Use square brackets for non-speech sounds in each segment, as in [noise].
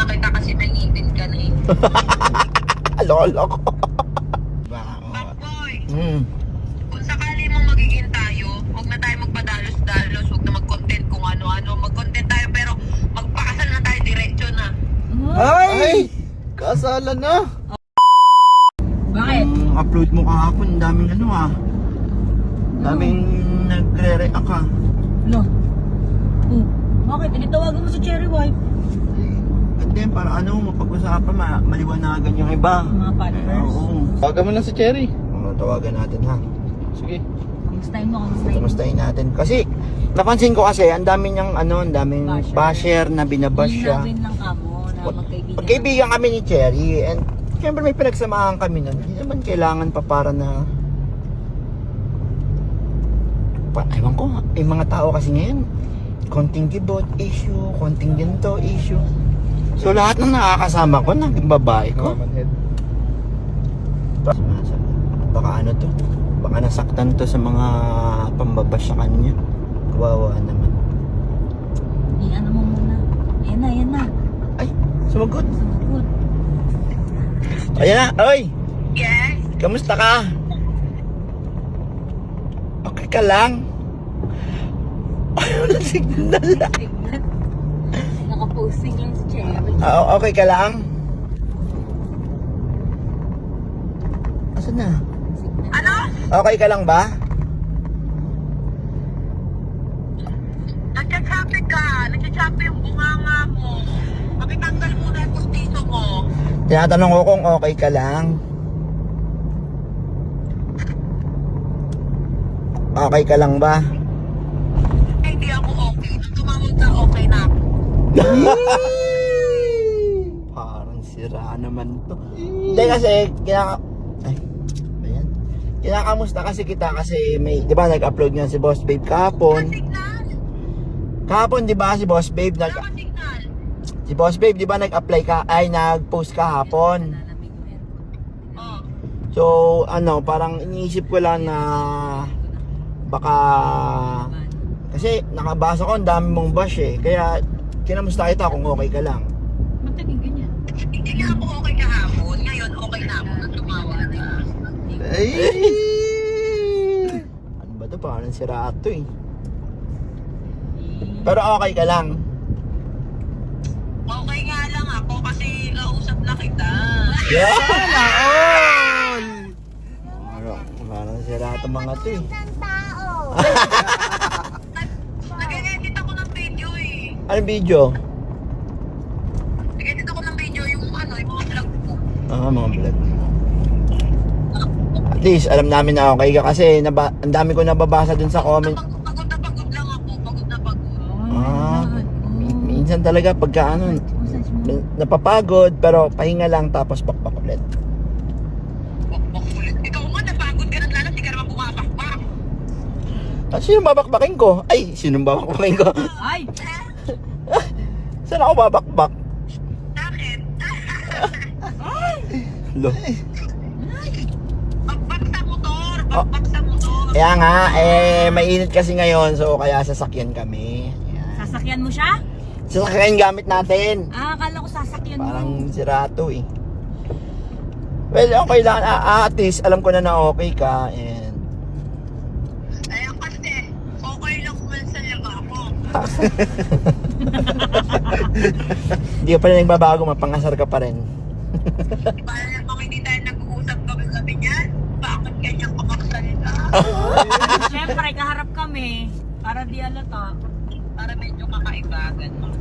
na kita kasi may ngipin ka na eh. [laughs] Lolo ko. Boy, Hmm. kung sakali mong magiging tayo, huwag na tayo magpadalos-dalos, huwag na mag-content kung ano-ano. Mag-content tayo pero magpakasal na tayo diretso na. Ay! Kasalan na. Bakit? Ang upload mo kahapon, daming ano ah. Daming nagre-react ka. No. Oh, bakit? Tinitawagan mo si Cherry Wife. And then, para ano, mapag-usapan, ma maliwanagan yung iba. Mga followers. Oo. Tawagan mo lang si Cherry. Oo, tawagan natin ha. Sige. Kamustahin mo, kamustahin. Kamustahin natin. Kasi, napansin ko kasi, ang dami niyang ano, ang daming Basher. basher na binabash siya. Hinagin lang kamo na magkaibigan. Magkaibigan kami ni Cherry and syempre may pinagsamahan kami nun. Hindi naman kailangan pa para na pa, ewan ko, yung mga tao kasi ngayon, konting gibot, issue, konting ganito, issue. So lahat ng nakakasama ko, naging babae ko. Baka ano to, baka nasaktan to sa mga pambabash sa kanya. Kawawa naman. I-ano mo muna. Ayan na, ayan na. Ay, sumagot. Sumagot. Ayan na, oy! Yes? Kamusta ka? Okay ka lang? Ay, wala signal. Nakaposting lang si Cherry. Ah, okay ka lang? Asan na? Ano? Okay ka lang ba? Nagka-choppy ka. Nagka-choppy yung bunganga mo. Pakitanggal muna yung pustiso mo. Tinatanong ko kung okay ka lang. Okay ka lang ba? Eh, hindi ako okay. Nung tumawag ka, okay na ako. [laughs] Parang sira naman to. Hindi kasi, kinaka... Ay, ba yan? Kinakamusta kasi kita kasi may, di ba nag-upload nga si Boss Babe kahapon. Kahapon, di ba si Boss Babe nag... Si Boss Babe, di ba nag-apply ka, ay nag-post kahapon. Mo yan. Oh. So, ano, parang iniisip ko lang na baka... Kasi nakabasa ko, ang dami mong bash eh. Kaya, kinamusta kita kung okay ka lang. Mataging ganyan. Hindi ako okay kahapon. Ngayon, okay na ako nang tumawa na. Ay! [laughs] ano ba to? Parang sira to eh. Pero okay ka lang. Okay nga lang ako kasi kausap na kita. Yan! [laughs] All! Parang, sira to mga to eh. [laughs] Nag-edit ako ng video Anong video? Nag-edit ako ng video yung ano, yung mga vlog ko. Ah, mga vlog. At least, alam namin na okay ka kasi naba, ang dami ko nababasa dun sa comment. Pagod, pagod na pagod lang ako. Pagod na pagod. Ah, mi- minsan talaga pagka ano, na- napapagod pero pahinga lang tapos pakpak ulit. Bakbak ulit. Ikaw nga, napagod ka ng lalo. Di ka naman bumabakbak. At sino babakbakin ko? Ay, sino babakbakin ko? Ay! [laughs] Saan ako babakbak? Bakit? Lo. Bakbak sa motor. Oh. Bakbak sa motor. Kaya nga, eh, mainit kasi ngayon so kaya sasakyan kami. Ayan. Sasakyan mo siya? Sasakyan gamit natin. Ah, akala ko sasakyan mo. Parang sirato eh. Well, okay lang. Ah, ah, at least, alam ko na na okay ka. And, Ayun kasi, okay lang kumansan lang ako. [laughs] hindi ka pa rin nagbabago, mapangasar ka pa rin. [laughs] Para namang hindi tayo nag-uusap gabi-gabi niyan. Bakit ganyan ka magsalita? [laughs] Siyempre, kaharap kami. Para di alata. Para medyo kakaiba, gano'n.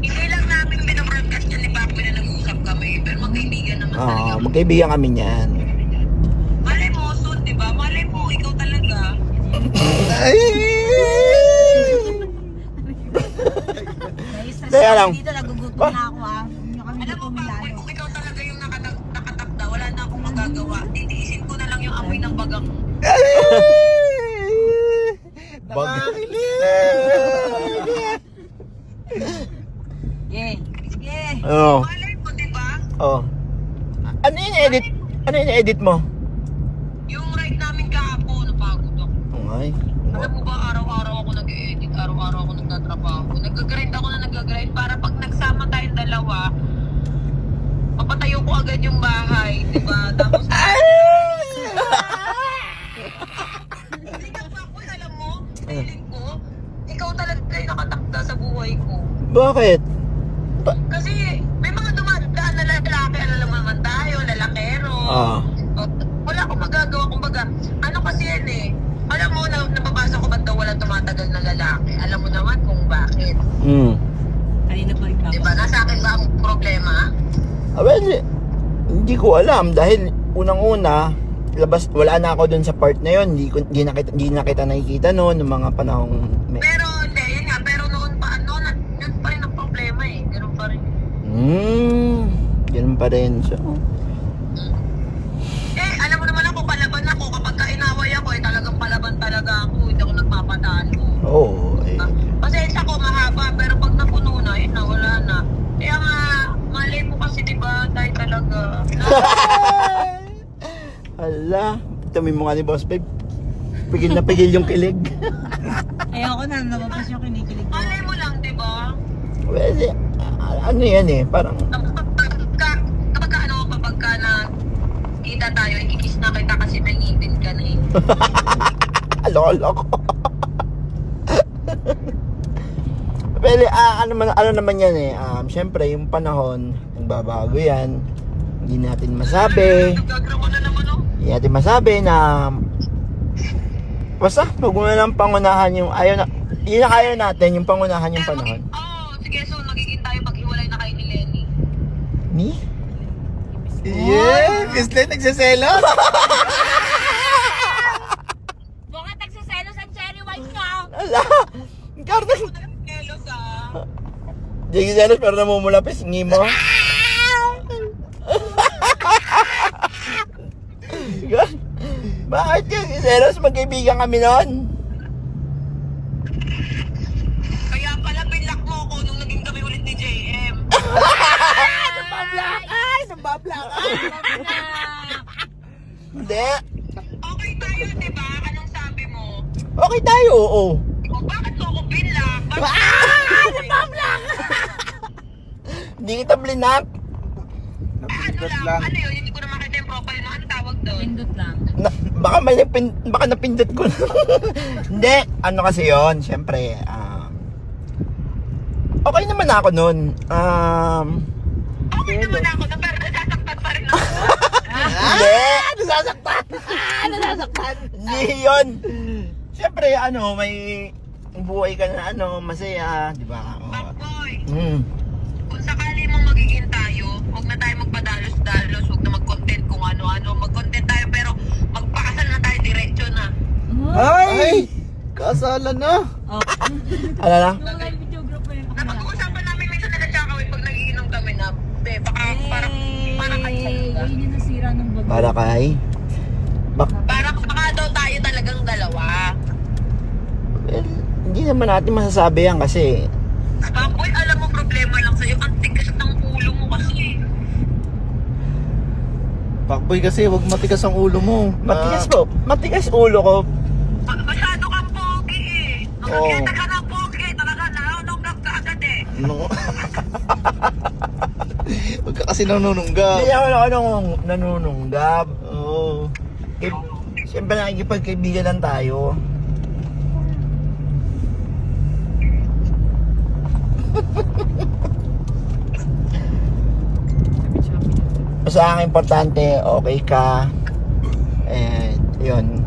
Hindi lang namin binabroadcast yan ni Papo na nag-uusap kami. Pero magkaibigan naman talaga. Ah, magkaibigan kami niyan. Malay mo, soon, di ba? Malay mo, ikaw talaga. Ay! Kaya lang. dito nagugutom na ako ah. Hindi nyo kami Alam mo, lalo. kung ikaw talaga yung nakatag nakatakda, wala na akong magagawa. Titiisin ko na lang yung amoy ng bagang. [laughs] Bag. [laughs] Yeah. Sige. Oh. Malay mo, di ba? Oh. Ano yung edit? Ano yung edit mo? Yung ride namin kahapon, napagod ako. Okay. Alam mo ba, araw-araw ako nag-edit, araw-araw ako nagtatrabaho. Nag-grind ako na nag-grind para pag nagsama tayong dalawa, papatayo ko agad yung bahay, di ba? Tapos, [laughs] hindi ka pa ako, alam mo, feeling ko, ikaw talaga yung nakatakda sa buhay ko. Bakit? Kasi may mga dumadaan na lalaki, alam mo naman tayo, lalakero. Ah. O, wala akong magagawa. Kumbaga, ano kasi yan eh. Alam mo, na, nababasa ko ba't daw wala tumatagal na lalaki. Alam mo naman kung bakit. Hmm. Kanina pa rin Di akin ba ang problema? Ah, well, hindi ko alam dahil unang-una, labas wala na ako dun sa part na yon. Hindi ko hindi na kita, hindi na kita nakikita noon ng mga panahong may... Pero, hindi, yun nga. Pero noon pa, ano, na, yun pa rin ang problema eh. Ganun pa rin. Hmm. Ganun pa rin. So, Eh, alam mo naman ako, palaban ako. Kapag kainaway ako, eh, talagang palaban talaga ako. Hindi ako nagpapadalo. oo. eh. Pasensya ko mahaba, pero pag napuno na, yun na, wala na. Kaya nga, mali mo kasi, di ba, tayo talaga. Hala. Tami mo nga ni Boss Babe. Pigil na pigil yung kilig. [laughs] Ayoko na, nababas yung kinikilig ko. Malay mo lang, di ba? well, eh, ano yan eh. Parang, Kapag ka, kapag ka, ano, kapag ka na kita tayo, ikikis na kita kasi may ngipin ka na eh. [laughs] aloko-loko. [laughs] well, ah, ano, man, ano naman yan eh. Um, Siyempre, yung panahon, nagbabago yan. Hindi natin masabi. Nagagro ko na naman. Hindi natin masabi na basta huwag mo na lang pangunahan yung ayaw na yun ang ayaw natin yung pangunahan yung panahon Oo, oh, sige, so magiging tayo pag hiwalay na kayo ni Lenny. ni Yeah! Miss Len, nagsiselos! [laughs] Bakit nagsiselos ang cherry white ka? ala Carmen Nelos, ah. Jiggy Zelos pero namumulapis ngi mo [laughs] Zelos magkaibigan kami noon? Kaya pala pinlock mo ako nung naging kami ulit ni JM. [laughs] Ay, nababla Hindi. Okay tayo, di ba? Anong sabi mo? Okay tayo, oo. O bakit mo ako pinlock? Bakit [laughs] Ah! Hindi kita blinak. ano Napindot lang, lang. ano yun, hindi ko na makita yung profile mo. Ano tawag doon? Pindot lang. Baka may napin, baka napindot ko. [laughs] Hindi, ano kasi yon syempre, um, okay naman ako nun. Um, Okay naman ako na, pero nasasaktan pa rin ako. [laughs] hindi, nasasaktan. Ah, nasasaktan. Hindi yun. Syempre, ano, may buhay ka na, ano, masaya, di ba? Oh. Boy, Mm. kung sakali mong magiging tayo, huwag na tayo magpadalos-dalos, huwag na mag-content kung ano-ano. Mag-content tayo, pero magpakasal na tayo diretso na. Ay! Kasalan na! Oh. Ano na? Live video group mo yun. Napag-uusapan namin minsan na nagkakawin pag nagiinom kami na, be, baka, para, para talaga. Yun yung nasira ng bago. Para kay? Bak Para baka daw tayo talagang dalawa. well, hindi naman natin masasabi yan kasi Baboy, alam mo problema lang sa'yo, ang tigas ng ulo mo kasi. Pakboy kasi, wag matigas ang ulo mo. matigas po. Matigas ulo ko. Ma- Masyado kang pogi eh. Oo. Makakita ka ng pogi, talaga nanunong ka agad eh. [laughs] No. Wag ka kasi nanununggaw. Hindi ako na anong nanununggab. Oo. Eh, Siyempre nakikipagkaibigan lang tayo. [laughs] Sa akin importante, okay ka. And yun.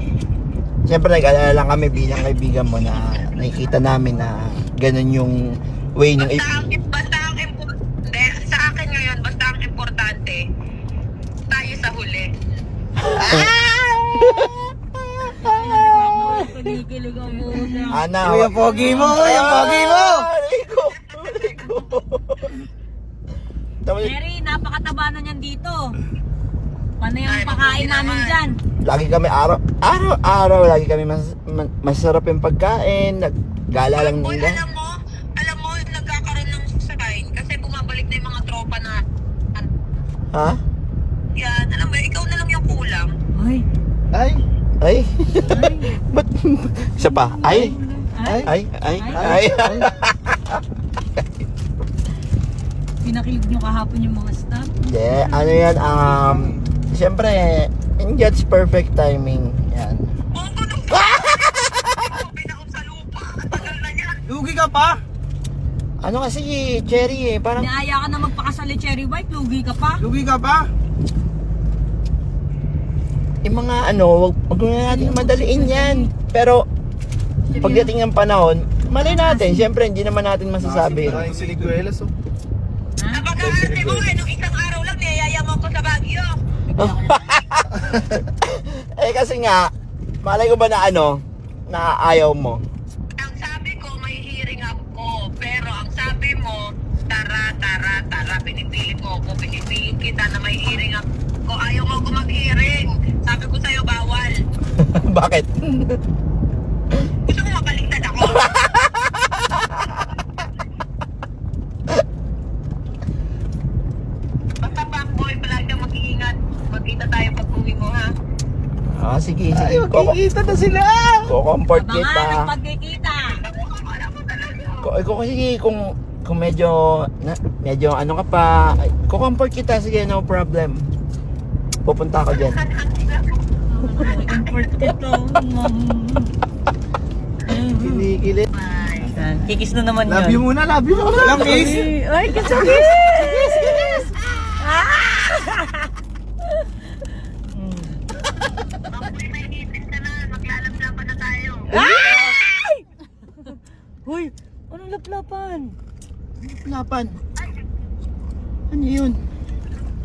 Siyempre nag-alala lang kami bilang kaibigan mo na nakikita namin na ganun yung way ng Basta ang, basta ang importante, sa akin ngayon, basta ang importante, tayo sa huli. Kinikilig ang muna. Ana, Uy, ang pogi mo! Uy, ang pogi mo! Mary, napakataba na niyan dito. Paano Ay, yung pakain namin dyan? Lagi kami araw, araw-araw, lagi kami mas, ma- masarap yung pagkain, naggala lang Uy, nila. alam mo, alam mo, nagkakaroon ng sign kasi bumabalik na yung mga tropa na. Ha? Yan, alam mo, ikaw na lang yung kulang. Ay, Ay! Ay? ay, [laughs] Ba't? Isa pa? Ay? ay. Ay? Ay? Ay? Ay. Ay? Ay. Ay? Ay. Pinakilig nyo kahapon yung mga staff. Hindi, ano yan, um, siyempre, in God's perfect timing, yan. [laughs] Lugi ka pa? Ano kasi, Cherry eh, parang, Niaya ka na magpakasal ni Cherry White, lugi ka pa. Lugi ka pa? yung mga ano, wag, wag na natin madaliin yan. Pero, pagdating ng panahon, malay natin, siyempre, hindi naman natin masasabi. Maraming siniguelas oh. Napag-aarte mo eh. Nung isang araw lang, niyayaya mo ako sa Baguio. [laughs] eh kasi nga, malay ko ba na ano, na ayaw mo. Ang sabi ko, may hearing ako. Pero ang sabi mo, tara, tara, tara. Pinipilit mo ako. Pinipilit kita na may hearing ako. Ayaw mo ako mag-hearing. Sabi ko sa'yo, bawal. [laughs] Bakit? Gusto mo mabaliktad ako? [laughs] Basta fuckboy, palagi kang mag-iingat. Magkita tayo pag uwi mo, ha? Ah, sige, sige. Ay, magkikita na sila! Ko-comfort Abangan ang kita. pagkikita. Mo talaga. Ko, ko kasi kung kung medyo na, medyo ano ka pa, ko comfort kita sige no problem. Pupunta ako diyan. Comfort ito. Kinikilit. Kikis na naman Love you muna, love you muna. Love kiss. Ay, kiss, kiss! Baboy, Ay! [laughs] Hoy, anong laplapan? Lapan. Ano yun?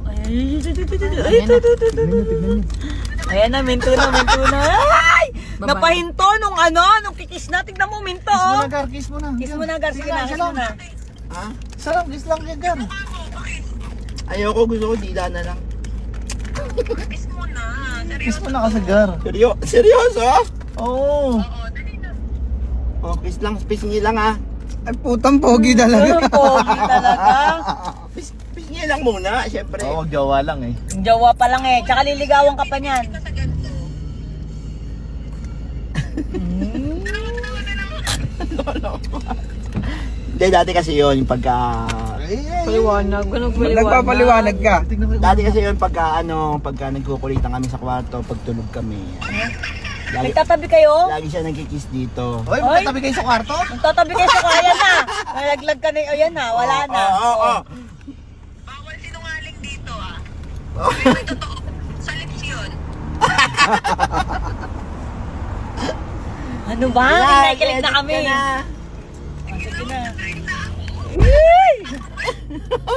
Ay, ito, ito, ito, ito, ay. Ayan na, minto na, minto na. Ay! Napahinto nung ano, nung kikis na. Tignan mo, minto. Kiss mo oh. na, Gar. Kiss mo na. Kiss mo na, Gar. Sige na, kiss mo na. Ha? Lang, kiss lang yan, Gar. Ayoko gusto ko dila na lang. Kiss mo na. Kiss mo na kasi, Gar. Seryo seryoso? Oo. Na. Oh, kiss lang, niyo lang ah. Ay, putang pogi Ay, talaga. [laughs] pogi talaga. Niyo lang muna, syempre. Oo, jowa lang eh. Jowa pa lang eh. Tsaka liligawan ka pa niyan. Ganito. Hindi, dati kasi yun, yung pagka... Paliwanag. Anong Nagpapaliwanag ka. Dati kasi yun, pagka ano, pagka nagkukulitan kami sa kwarto, pagtulog kami. Lagi, Nagtatabi kayo? lagi siya nagkikiss dito. Hoy, magkatabi kayo sa kwarto? Nagtatabi kayo sa kaya na. Nalaglag ka na. Ayan na, wala na. Oo, oo, oo. Bawal sinungaling dito, ah. Pero totoo. Sa lips yun. [laughs] Ano ba? Kinakilig na kami. ka na. Sige na.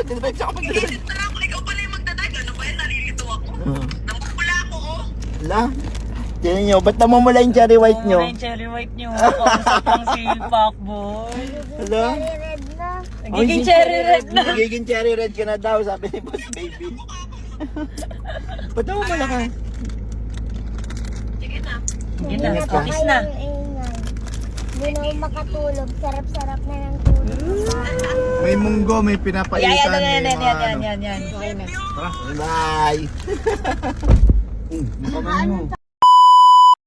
Diretso ako, [laughs] diretso. Iisip na lang ako, ikaw pala yung magdadag. Ano ba yan? Nalilito ako. Hmm. Namumula ako, oh. Wala. Tignan nyo, ba't namumula yung cherry white nyo? Yung cherry white nyo. Kausap ang silpak, boy. Hello? Nagiging cherry red na. Nagiging cherry red ka na daw, sabi ni Boss Baby. [laughs] ba't namumula ka? Sige na. Sige na, kiss na. Hindi na ako makatulog. Sarap-sarap na ng tulog. May munggo, may Ay, pinapaitan. yan, yan, may yan, mga yan, ano. yan, yan. Bye! Mm, mukha mo.